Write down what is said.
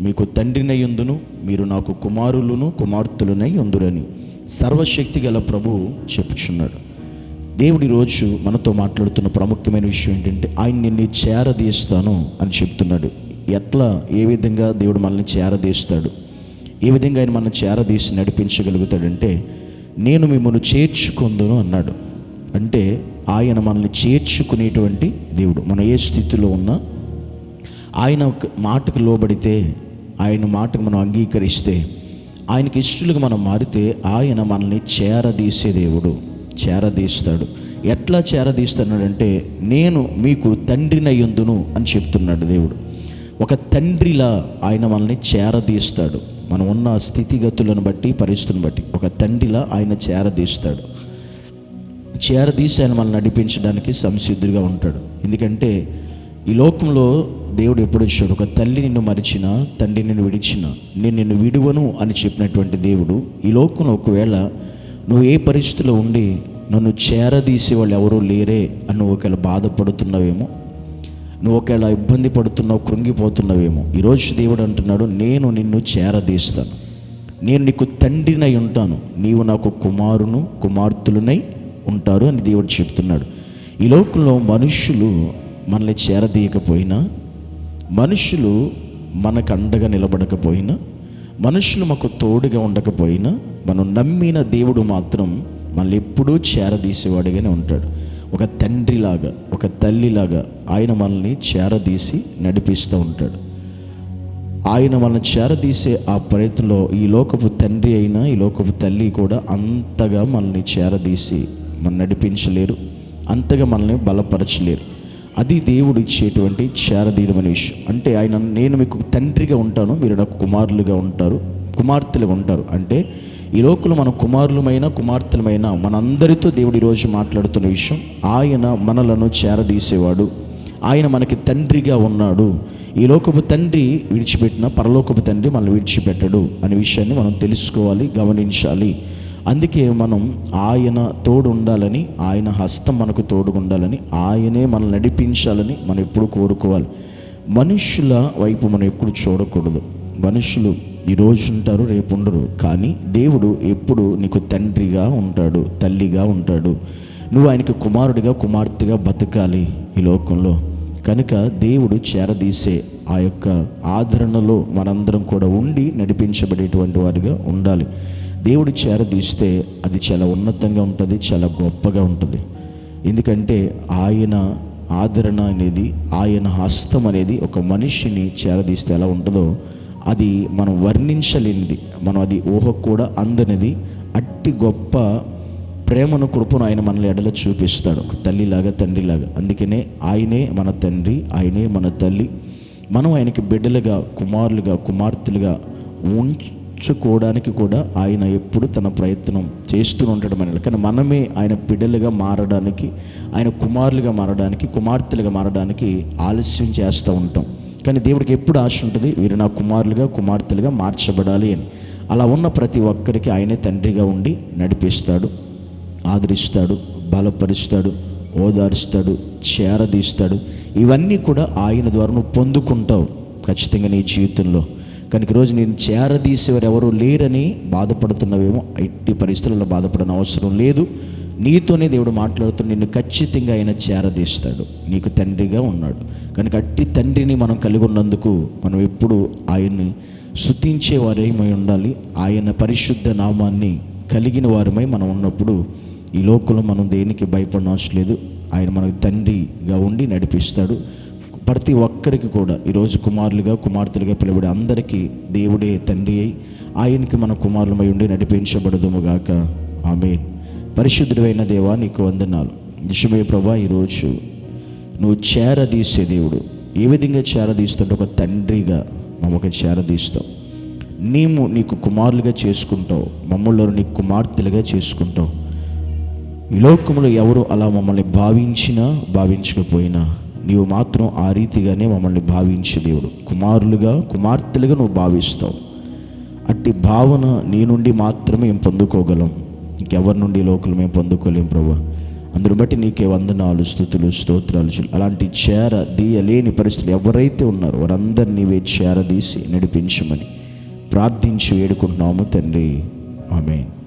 మీకు తండ్రినయ్యుందును మీరు నాకు కుమారులను కుమార్తెలునై ఉందురని సర్వశక్తి గల ప్రభువు చెప్పుచున్నాడు. దేవుడి రోజు మనతో మాట్లాడుతున్న ప్రాముఖ్యమైన విషయం ఏంటంటే ఆయన నిన్ను చేరదీస్తాను అని చెప్తున్నాడు. ఎట్లా? ఏ విధంగా దేవుడు మనల్ని చేరదీస్తాడు? ఏ విధంగా ఆయన మనల్ని చేరదీసి నడిపించగలుగుతాడంటే నేను మిమ్మల్ని చేర్చుకుందును అన్నాడు. అంటే ఆయన మనల్ని చేర్చుకునేటువంటి దేవుడు మనం ఏ స్థితిలో ఉన్నా ఆయన మాటకు లోబడితే ఆయన మాటకు మనం అంగీకరిస్తే ఆయనకి ఇష్టలుగా మనం మారితే ఆయన మనల్ని చేరదీసే దేవుడు చేరదీస్తాడు. ఎట్లా చేరదీస్తున్నాడంటే నేను మీకు తండ్రినయ్యుందును అని చెప్తున్నాడు దేవుడు. ఒక తండ్రిలా ఆయన మనల్ని చేరదీస్తాడు. మనం ఉన్న స్థితిగతులను బట్టి పరిస్థితులను బట్టి ఒక తండ్రిలా ఆయన చేరదీస్తాడు. చేరదీసి ఆయన మనల్ని నడిపించడానికి సంసిద్ధుడిగా ఉంటాడు. ఎందుకంటే ఈ లోకంలో దేవుడు ఎప్పుడు వచ్చాడు ఒక తల్లి నిన్ను మరిచిన తండ్రి నిన్ను విడిచిన నేను నిన్ను విడువను అని చెప్పినటువంటి దేవుడు ఈ లోకంలో ఒకవేళ నువ్వు ఏ పరిస్థితిలో ఉండి నన్ను చేరదీసే వాళ్ళు ఎవరూ లేరే అని నువ్వు ఒకవేళ బాధపడుతున్నావేమో? నువ్వు ఒకవేళ ఇబ్బంది పడుతున్నావు కృంగిపోతున్నావేమో? ఈరోజు దేవుడు అంటున్నాడు నేను నిన్ను చేరదీస్తాను. నేను నీకు తండ్రినై ఉంటాను. నీవు నాకు కుమారును కుమార్తెలునై ఉంటారు అని దేవుడు చెప్తున్నాడు. ఈ లోకంలో మనుషులు మనల్ని చేరదీయకపోయినా మనుషులు మనకు అండగా నిలబడకపోయినా మనుషులు మాకు తోడుగా ఉండకపోయినా మనం నమ్మిన దేవుడు మాత్రం మనల్ని ఎప్పుడూ చేరదీసేవాడిగానే ఉంటాడు. ఒక తండ్రిలాగా ఒక తల్లిలాగా ఆయన మనల్ని చేరదీసి నడిపిస్తూ ఉంటాడు. ఆయన మనల్ని చేరదీసే ఆ ప్రయత్నంలో ఈ లోకపు తండ్రి అయినా ఈ లోకపు తల్లి కూడా అంతగా మనల్ని చేరదీసి మన నడిపించలేరు అంతగా మనల్ని బలపరచలేరు. అది దేవుడు ఇచ్చేటువంటి చేరదీయడం విషయం. అంటే ఆయన నేను మీకు తండ్రిగా ఉంటాను మీరు నాకు కుమారులుగా ఉంటారు కుమార్తెలుగా ఉంటారు. అంటే ఈ లోకంలో మన కుమారులమైన కుమార్తెలమైన మనందరితో దేవుడు ఈరోజు మాట్లాడుతున్న విషయం ఆయన మనలను చేరదీసేవాడు ఆయన మనకి తండ్రిగా ఉన్నాడు. ఈ లోకపు తండ్రి విడిచిపెట్టిన పరలోకపు తండ్రి మనల్ని విడిచిపెట్టడు అనే విషయాన్ని మనం తెలుసుకోవాలి గమనించాలి. అందుకే మనం ఆయన తోడు ఉండాలని ఆయన హస్తం మనకు తోడు ఉండాలని ఆయనే మనల్ని నడిపించాలని మనం ఎప్పుడు కోరుకోవాలి. మనుషుల వైపు మనం ఎప్పుడు చూడకూడదు. మనుషులు ఈరోజు ఉంటారు రేపు ఉండరు. కానీ దేవుడు ఎప్పుడు నీకు తండ్రిగా ఉంటాడు తల్లిగా ఉంటాడు. నువ్వు ఆయనకి కుమారుడిగా కుమార్తెగా బతకాలి ఈ లోకంలో. కనుక దేవుడు చేరదీసే ఆ యొక్క ఆదరణలో మనందరం కూడా ఉండి నడిపించబడేటువంటి వారిగా ఉండాలి. దేవుడు చేరదీస్తే అది చాలా ఉన్నతంగా ఉంటుంది చాలా గొప్పగా ఉంటుంది. ఎందుకంటే ఆయన ఆదరణ అనేది ఆయన హస్తం అనేది ఒక మనిషిని చేరదీస్తే ఎలా ఉంటుందో అది మనం వర్ణించలేనిది. మనం అది ఊహ కూడా అందనిది. అట్టి గొప్ప ప్రేమను కృపను ఆయన మనల్ని ఎడలో చూపిస్తాడు. ఒక తల్లిలాగా తండ్రిలాగా. అందుకనే ఆయనే మన తండ్రి ఆయనే మన తల్లి. మనం ఆయనకి బిడ్డలుగా కుమారులుగా కుమార్తెలుగా ఉంచుకోవడానికి కూడా ఆయన ఎప్పుడు తన ప్రయత్నం చేస్తూ ఉండడం అనేది కానీ మనమే ఆయన బిడ్డలుగా మారడానికి ఆయన కుమారులుగా మారడానికి కుమార్తెలుగా మారడానికి ఆలస్యం చేస్తూ ఉంటాం. కానీ దేవుడికి ఎప్పుడు ఆశ ఉంటుంది వీరు నా కుమారులుగా కుమార్తెలుగా మార్చబడాలి అని. అలా ఉన్న ప్రతి ఒక్కరికి ఆయనే తండ్రిగా ఉండి నడిపిస్తాడు ఆదరిస్తాడు బలపరుస్తాడు ఓదారుస్తాడు చేరదీస్తాడు. ఇవన్నీ కూడా ఆయన ద్వారా నువ్వు పొందుకుంటావు ఖచ్చితంగా నీ జీవితంలో. కనుక ఈరోజు నేను చేరదీసేవారు ఎవరు లేరని బాధపడుతున్నవేమో ఎట్టి పరిస్థితుల్లో బాధపడిన అవసరం లేదు. నీతోనే దేవుడు మాట్లాడుతూ నిన్ను ఖచ్చితంగా ఆయన చేరదీస్తాడు. నీకు తండ్రిగా ఉన్నాడు. కనుక అట్టి తండ్రిని మనం కలిగి ఉన్నందుకు మనం ఎప్పుడు ఆయన్ని శుతించే వారేమై ఉండాలి. ఆయన పరిశుద్ధ నామాన్ని కలిగిన వారమై మనం ఉన్నప్పుడు ఈ లోకంలో మనం దేనికి భయపడిన అవసరం లేదు. ఆయన మనకు తండ్రిగా ఉండి నడిపిస్తాడు. ప్రతి ఒక్కరికి కూడా ఈరోజు కుమారులుగా కుమార్తెలుగా పిలువడే అందరికీ దేవుడే తండ్రి అయి ఆయనకి మన కుమారులమై ఉండి నడిపించబడదుముగాక ఆమె పరిశుద్ధుడైన దేవా నీకు వందనాలు. నిజమే ప్రభా ఈరోజు నువ్వు చేరదీసే దేవుడు. ఏ విధంగా చేరదీస్తుంటే ఒక తండ్రిగా మమ్మల్ని చేరదీస్తావు నీవు నీకు కుమారులుగా చేసుకుంటావు. మమ్మల్ని నీకు కుమార్తెలుగా చేసుకుంటావు. ఈ లోకంలో ఎవరు అలా మమ్మల్ని భావించినా భావించకపోయినా నీవు మాత్రం ఆ రీతిగానే మమ్మల్ని భావించే దేవుడు. కుమారులుగా కుమార్తెలుగా నువ్వు భావిస్తావు. అట్టి భావన నీ నుండి మాత్రమే మేము పొందుకోగలం. ఇంకెవరి నుండి లోకలు మేము పొందుకోలేం ప్రభు. అందును బట్టి నీకే వందనాలు స్థుతులు స్తోత్రాలు అలాంటి చేర దీయలేని పరిస్థితులు ఎవరైతే ఉన్నారో వారందరినీ నీవే చేరదీసి నడిపించమని ప్రార్థించి వేడుకుంటున్నాము తండ్రి. ఆమెన్.